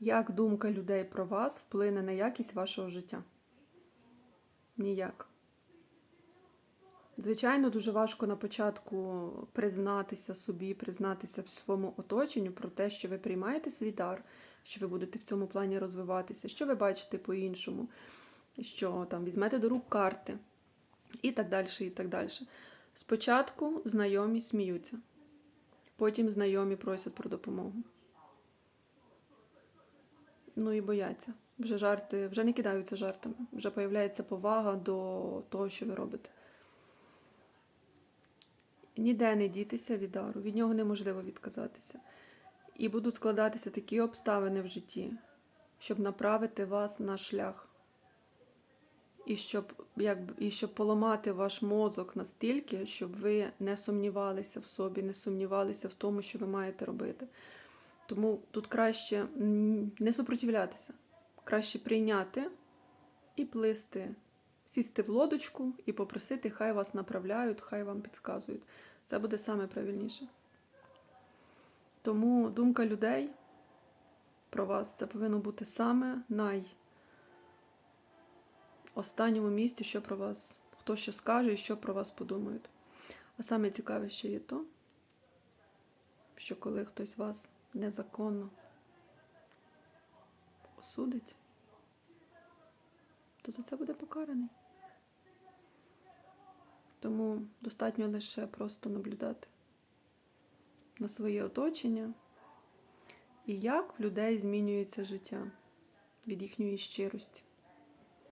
Як думка людей про вас вплине на якість вашого життя? Ніяк. Звичайно, дуже важко на початку признатися собі, признатися в своєму оточенню про те, що ви приймаєте свій дар, що ви будете в цьому плані розвиватися, що ви бачите по-іншому, що там візьмете до рук карти і так далі, і так далі. Спочатку знайомі сміються, потім знайомі просять про допомогу. Ну і бояться. Вже жарти, вже не кидаються жартами, вже появляється повага до того, що ви робите. Ніде не дітися від дару, від нього неможливо відказатися. І будуть складатися такі обставини в житті, щоб направити вас на шлях. І щоб, як, і щоб поламати ваш мозок настільки, щоб ви не сумнівалися в собі, не сумнівалися в тому, що ви маєте робити. Тому тут краще не супротивлятися, краще прийняти і плисти, сісти в лодочку і попросити, хай вас направляють, хай вам підказують. Це буде саме правильніше. Тому думка людей про вас це повинно бути саме най останньому місці, що про вас, хто що скаже і що про вас подумають. А саме цікаве ще є то, що коли хтось вас незаконно осудить, то за це буде покараний. Тому достатньо лише просто наблюдати на своє оточення і як в людей змінюється життя від їхньої щирості.